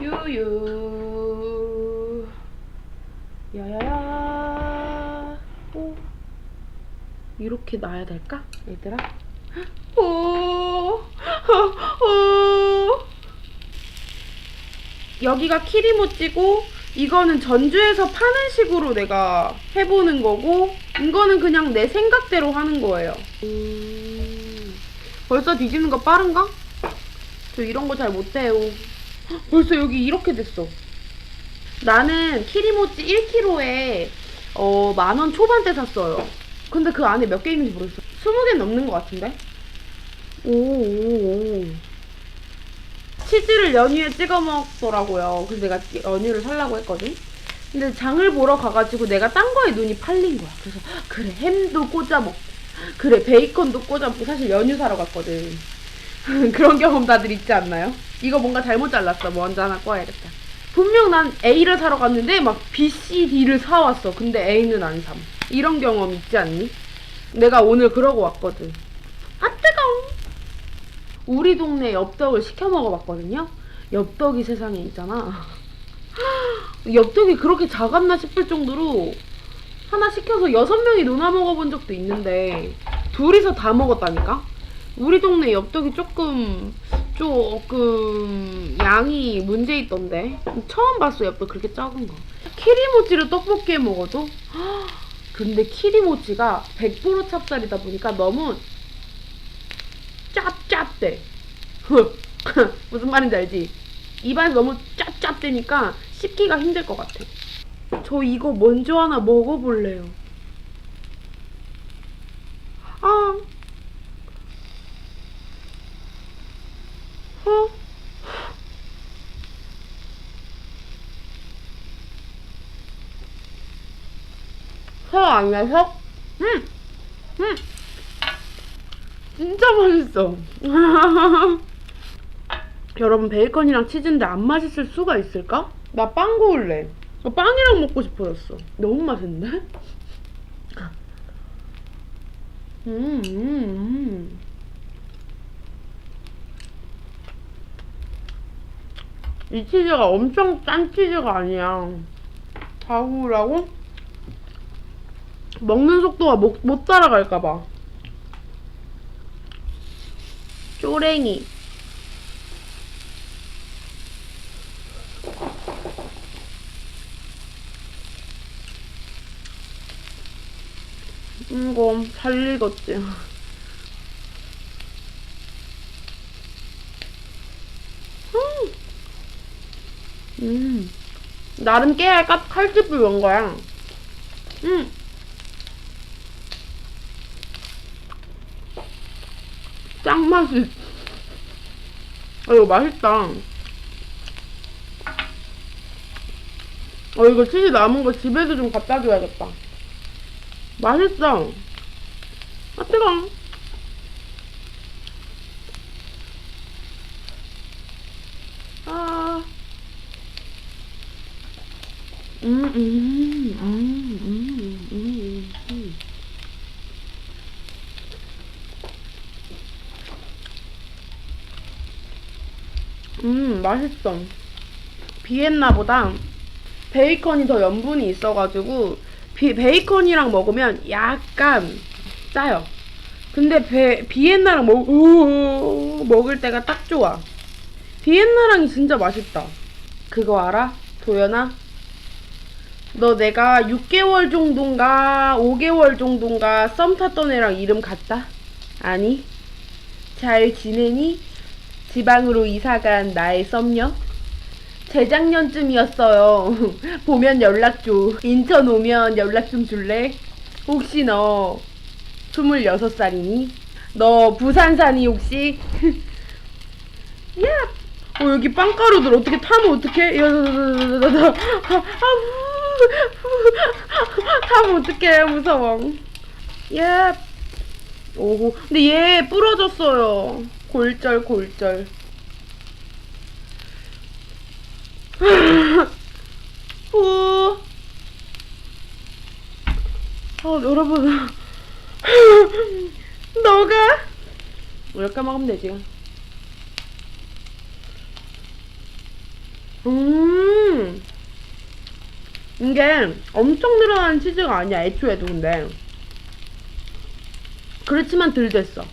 유유. 야야야 오. 이렇게 놔야 될까 얘들아? 오, 오, 오. 여기가 키리모찌고 이거는 전주에서 파는 식으로 내가 해보는 거고 이거는 그냥 내 생각대로 하는 거예요. 음, 벌써 뒤집는 거 빠른가? 저 이런 거 잘 못해요. 헉, 벌써 여기 이렇게 됐어 나는 키리모찌 1kg에 어, 만원 초반대 샀어요 근데 그 안에 몇개 있는지 모르겠어 20개 넘는 것 같은데 오오오 치즈를 연유에 찍어 먹더라고요. 그래서 내가 연유를 살라고 했거든. 근데 장을 보러 가가지고 내가 딴 거에 눈이 팔린 거야. 그래서 그래 햄도 꽂아 먹고 그래 베이컨도 꽂아 먹고 사실 연유 사러 갔거든. 그런 경험 다들 있지 않나요? 이거 뭔가 잘못 잘랐어. 먼저 하나 꺼야겠다. 분명 난 A를 사러 갔는데 막 B, C, D를 사왔어. 근데 A는 안 삼. 이런 경험 있지 않니? 내가 오늘 그러고 왔거든. 아 뜨거워. 우리 동네 엽떡을 시켜 먹어봤거든요. 엽떡이 세상에 있잖아. 엽떡이 그렇게 작았나 싶을 정도로 하나 시켜서 여섯 명이 누나 먹어본 적도 있는데 둘이서 다 먹었다니까. 우리 동네 엽떡이 조금 조금 양이 문제 있던데 처음 봤어 엽떡 그렇게 작은 거. 키리모찌를 떡볶이에 먹어도 근데 키리모찌가 100% 찹쌀이다 보니까 너무 짭짭대. 무슨 말인지 알지? 입안에서 너무 짭짭대니까 씹기가 힘들 것 같아. 저 이거 먼저 하나 먹어볼래요. 아. 어? 혀? 음! 음! 진짜 맛있어. 여러분 베이컨이랑 치즈인데 안 맛있을 수가 있을까? 나 빵 구울래. 나 빵이랑 먹고 싶어졌어. 너무 맛있는데? 음, 음, 음. 이 치즈가 엄청 짠 치즈가 아니야. 다 구우라고? 먹는 속도가 못, 못 따라갈까봐. 쪼랭이. 이거 잘 익었지. 음. 음. 나름 깨알 까 칼집을 넣은 거야. 음. 짱맛이. 아, 이거 맛있다. 어, 이거 치즈 남은 거 집에도 좀 갖다 줘야겠다. 맛있어. 아, 뜨거. 아. 음, 음, 음, 음, 음, 음. 음, 맛있어. 비엔나보다 베이컨이 더 염분이 있어가지고 비, 베이컨이랑 먹으면 약간 짜요. 근데 베, 비엔나랑 먹, 우, 먹을 때가 딱 좋아. 비엔나랑이 진짜 맛있다. 그거 알아? 도연아? 너 내가 6개월 정도인가 5개월 정도인가 썸 탔던 애랑 이름 같다? 아니? 잘 지내니? 지방으로 이사간 나의 썸녀? 재작년쯤이었어요. 보면 연락 줘. 인천 오면 연락 좀 줄래? 혹시 너 26살이니? 너 부산사니 혹시? 야! 어, 여기 빵가루들 어떻게 타면 어떡해? 야, 아, 타면 어떡해. 무서워. 야! 오호. 근데 얘 부러졌어요. 골절, 골절. 후. 아, 여러분. 너가 이렇게 먹으면 되지. 음. 이게 엄청 늘어나는 치즈가 아니야, 애초에도 근데. 그렇지만 덜 됐어.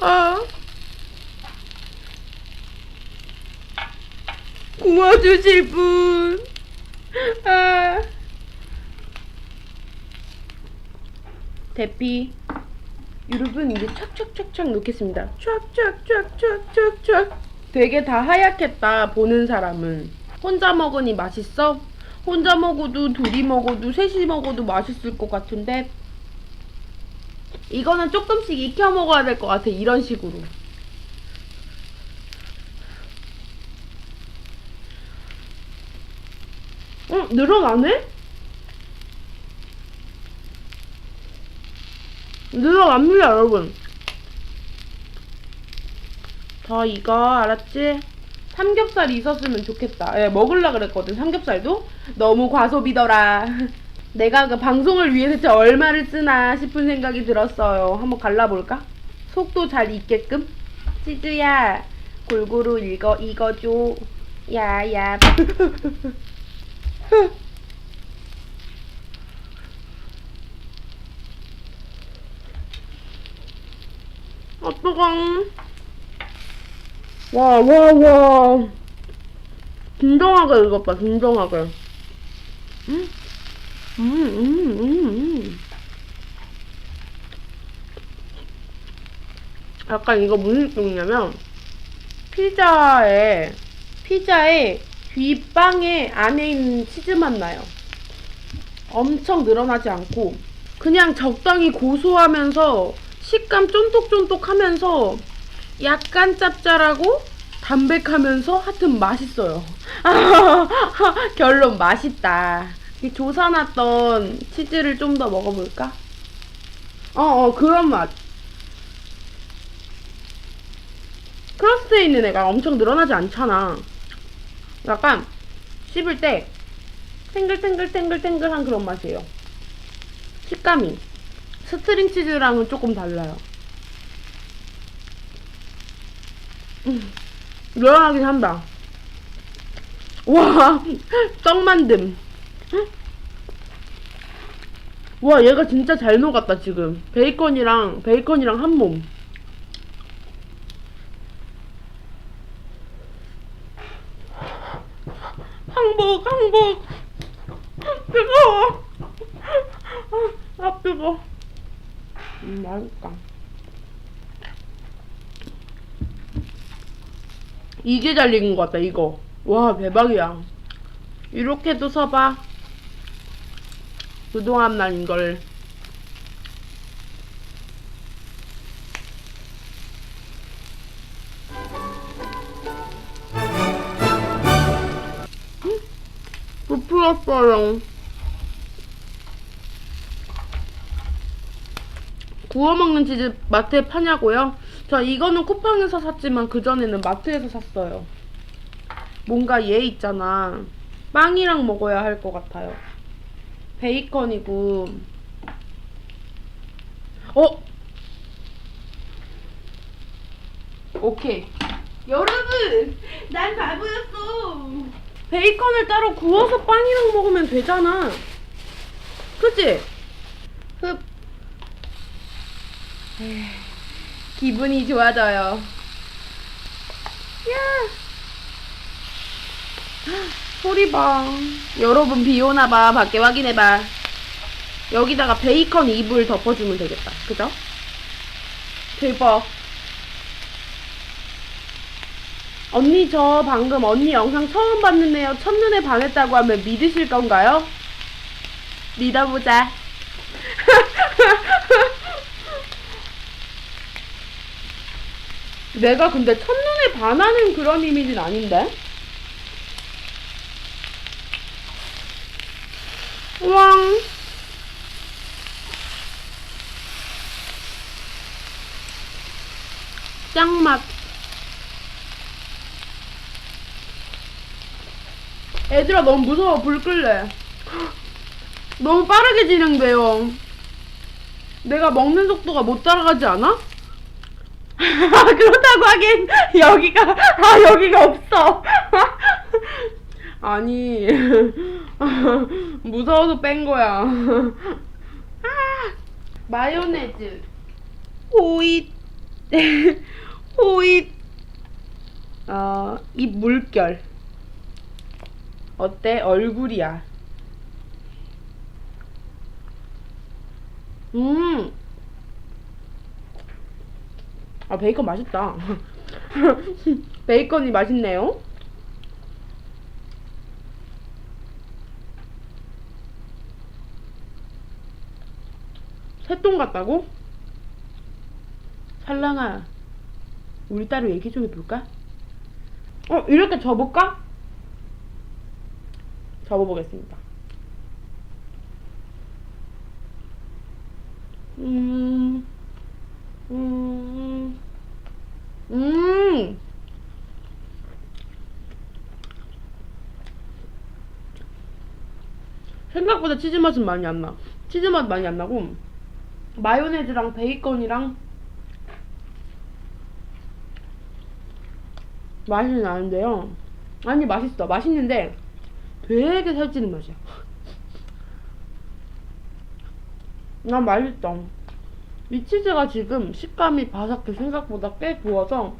아. 구워주실 분. 아. 대피. 여러분 이제 촥촥촥촥 넣겠습니다. 촥촥촥촥촥촥. 되게 다 하얗겠다 보는 사람은. 혼자 먹으니 맛있어? 혼자 먹어도 둘이 먹어도 셋이 먹어도 맛있을 것 같은데 이거는 조금씩 익혀 먹어야 될 것 같아 이런 식으로. 어 늘어나네? 늘어납니다 여러분. 더 이거 알았지? 삼겹살이 있었으면 좋겠다. 예, 먹을라 그랬거든 삼겹살도 너무 과소비더라. 내가 그 방송을 위해서 진짜 얼마를 쓰나 싶은 생각이 들었어요. 한번 갈라볼까? 속도 잘 익게끔. 치즈야 골고루 읽어 읽어줘. 야 야. 아 뜨거. 와, 와, 와. 진정하게 읽었다, 진정하게. 음, 음, 음, 음, 음. 약간 이거 무슨 느낌이냐면, 피자에, 피자에 뒷방에 안에 있는 치즈 맛 나요. 엄청 늘어나지 않고, 그냥 적당히 고소하면서, 식감 쫀득쫀득하면서, 약간 짭짤하고 담백하면서 하여튼 맛있어요. 결론 맛있다. 이 조사놨던 치즈를 좀 더 먹어볼까? 어, 어, 그런 맛. 크러스트에 있는 애가 엄청 늘어나지 않잖아. 약간 씹을 때 탱글탱글탱글탱글한 그런 맛이에요. 식감이. 스트링 치즈랑은 조금 달라요. 음, 늘어나긴 한다. 와, 떡 만듦. 와, 얘가 진짜 잘 녹았다, 지금. 베이컨이랑, 베이컨이랑 한 몸. 항복, 항복. 뜨거워. 아, 뜨거. 음, 맛있다. 이게 잘 익은 것 같다 이거 와 대박이야 이렇게도 서봐 그동안 난 이걸 음, 부풀었어요 구워 먹는 치즈 마트에 파냐고요? 저 이거는 쿠팡에서 샀지만 그전에는 마트에서 샀어요. 뭔가 얘 있잖아. 빵이랑 먹어야 할 것 같아요. 베이컨이고. 어? 오케이. 여러분! 난 바보였어! 베이컨을 따로 구워서 빵이랑 먹으면 되잖아. 그치? 흡. 기분이 좋아져요. 야! 소리 봐. 여러분 비 오나 봐. 밖에 확인해 봐. 여기다가 베이컨 이불 덮어주면 되겠다. 그죠? 대박. 언니 저 방금 언니 영상 처음 봤는데요. 첫눈에 반했다고 하면 믿으실 건가요? 믿어보자. 내가 근데 첫눈에 반하는 그런 이미지는 아닌데? 왕. 짱맛. 애들아 너무 무서워 불 끌래. 너무 빠르게 진행돼요. 내가 먹는 속도가 못 따라가지 않아? 그렇다고 하긴 여기가 아 여기가 없어 아니 무서워서 뺀 거야. 아, 마요네즈, 호잇, 호잇, 어, 입 물결. 어때? 얼굴이야. 음. 아, 베이컨 맛있다. 베이컨이 맛있네요. 새똥 같다고? 살랑아, 우리 따로 얘기 좀 해볼까? 어, 이렇게 접을까? 접어보겠습니다. 음, 음, 음. 생각보다 치즈 맛은 많이 안 나. 치즈 맛 많이 안 나고 마요네즈랑 베이컨이랑 맛이 나는데요. 아니 맛있어. 맛있는데 되게 살찌는 맛이야. 난 맛있다. 이 치즈가 지금 식감이 바삭해 생각보다 꽤 구워서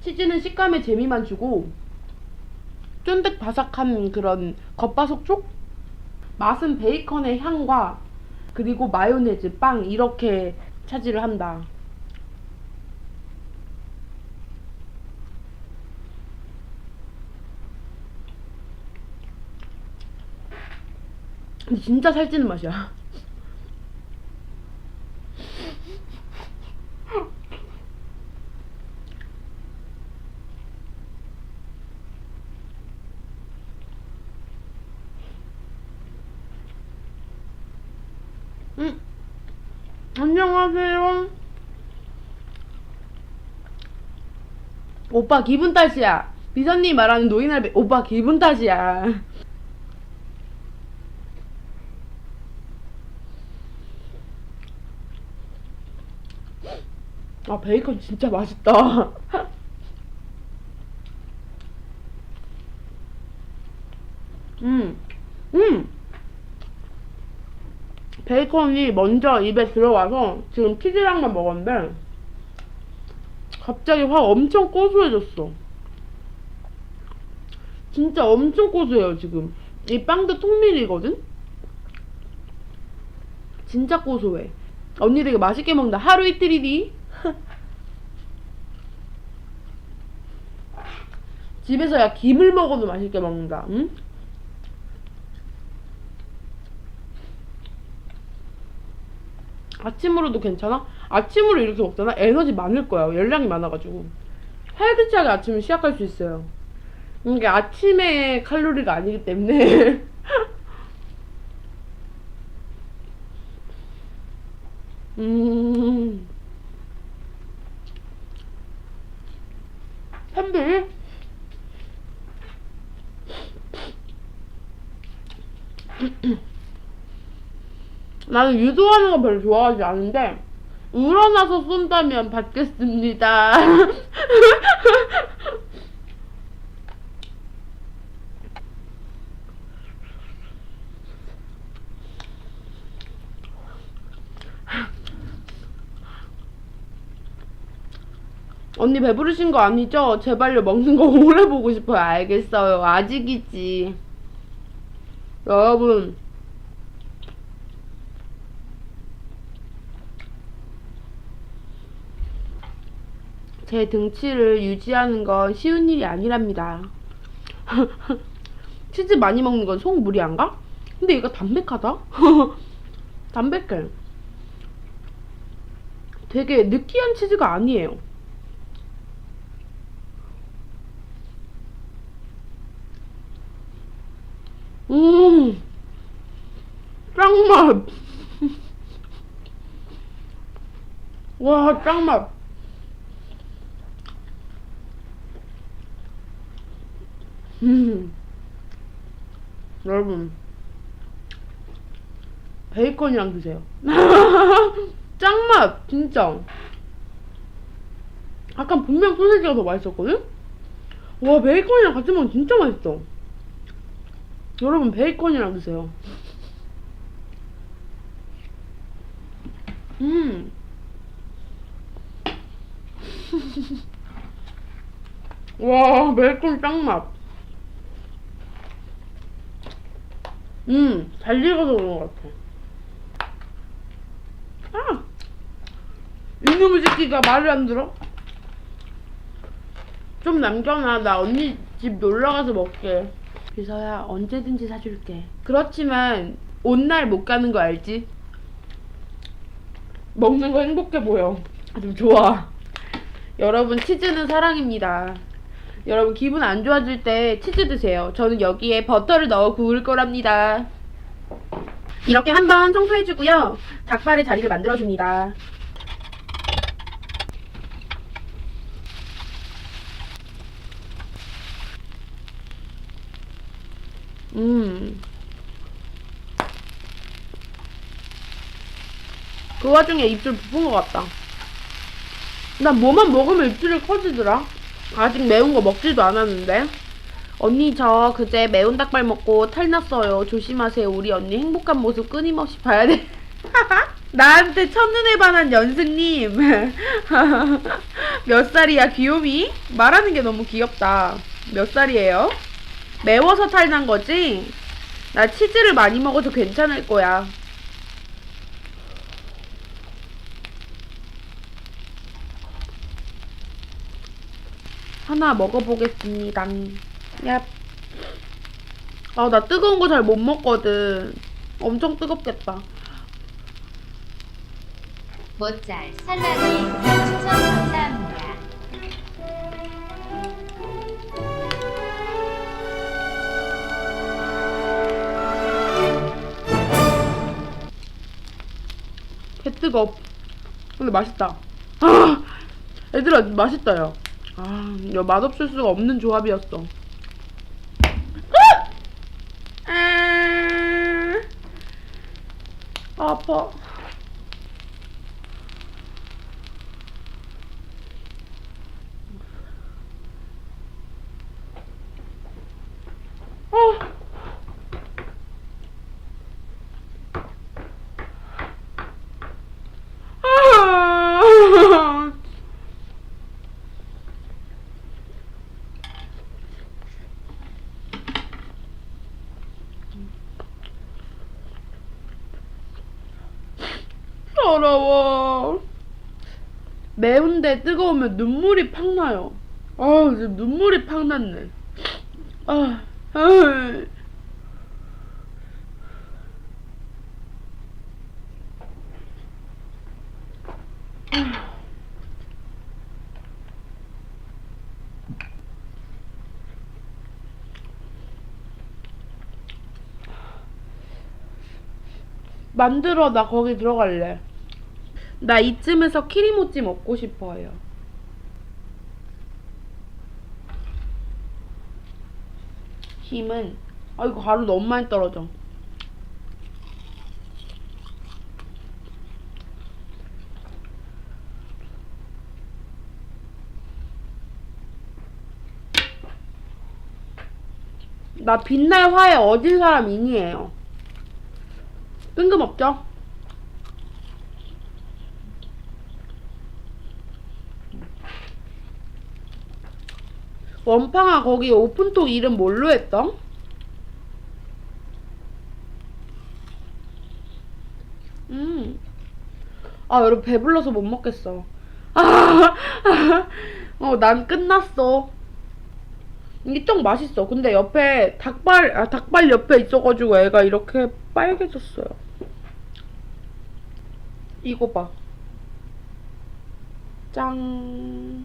치즈는 식감에 재미만 주고 쫀득 바삭한 그런 겉바속 쪽? 맛은 베이컨의 향과 그리고 마요네즈, 빵 이렇게 차지를 한다. 근데 진짜 살찌는 맛이야. 안녕하세요. 오빠 기분 탓이야. 비서님 말하는 노인할배 오빠 기분 탓이야. 아 베이컨 진짜 맛있다. 음, 음. 베이컨이 먼저 입에 들어와서 지금 치즈랑만 먹었는데 갑자기 확 엄청 고소해졌어. 진짜 엄청 고소해요 지금. 이 빵도 통밀이거든. 진짜 고소해. 언니 되게 맛있게 먹는다. 하루 이틀이디. 집에서 야 김을 먹어도 맛있게 먹는다. 응? 아침으로도 괜찮아? 아침으로 이렇게 먹잖아? 에너지 많을 거야. 열량이 많아가지고. 활기차게 아침을 시작할 수 있어요. 이게 아침에 칼로리가 아니기 때문에. 음. 팬들? 나는 유도하는 거 별로 좋아하지 않은데 우러나서 쏜다면 받겠습니다. 언니 배부르신 거 아니죠? 제발요 먹는 거 오래 보고 싶어요. 알겠어요. 아직이지. 여러분 제 등치를 유지하는 건 쉬운 일이 아니랍니다. 치즈 많이 먹는 건 속 무리 안 가? 근데 얘가 담백하다? 담백해. 되게 느끼한 치즈가 아니에요. 음, 짱맛. 와, 짱맛. 여러분 베이컨이랑 드세요 짱맛 진짜 아까 분명 소세지가 더 맛있었거든? 와 베이컨이랑 같이 먹으면 진짜 맛있어. 여러분 베이컨이랑 드세요. 음. 와 베이컨 짱맛. 음, 잘 익어서 그런 것 같아. 아! 이놈의 새끼가 말을 안 들어? 좀 남겨놔. 나 언니 집 놀러가서 먹게. 비서야, 언제든지 사줄게. 그렇지만, 온 날 못 가는 거 알지? 먹는 거 행복해 보여. 좀 좋아. 여러분, 치즈는 사랑입니다. 여러분, 기분 안 좋아질 때 치즈 드세요. 저는 여기에 버터를 넣어 구울 거랍니다. 이렇게 한번 청소해주고요. 닭발의 자리를 만들어줍니다. 음. 그 와중에 입술 부푼 것 같다. 난 뭐만 먹으면 입술이 커지더라. 아직 매운 거 먹지도 않았는데. 언니 저 그제 매운 닭발 먹고 탈 났어요. 조심하세요. 우리 언니 행복한 모습 끊임없이 봐야 돼. 나한테 첫눈에 반한 연승님. 몇 살이야 귀요미? 말하는 게 너무 귀엽다. 몇 살이에요? 매워서 탈난 거지? 나 치즈를 많이 먹어서 괜찮을 거야. 하나 먹어보겠습니다. 얍. 아, 나 뜨거운 거 잘 못 먹거든. 엄청 뜨겁겠다. 모짤 살라님 추천 감사합니다. 개 뜨거. 근데 맛있다. 아, 얘들아 맛있다 야. 아, 야 맛없을 수가 없는 조합이었어. 아! 아, 아파. 아. 아. 더러워. 매운데 뜨거우면 눈물이 팍 나요. 아, 지금 눈물이 팍 났네. 아, 아. 만들어 나 거기 들어갈래. 나 이쯤에서 키리모찌 먹고 싶어요. 힘은 아 이거 가루 너무 많이 떨어져. 나 빛날 화에 어진 사람 인이에요. 뜬금없죠? 원팡아 거기 오픈톡 이름 뭘로 했던? 음. 아 여러분 배불러서 못 먹겠어. 아, 어, 난 끝났어. 이게 좀 맛있어. 근데 옆에 닭발, 아, 닭발 옆에 있어가지고 애가 이렇게 빨개졌어요. 이거 봐. 짱.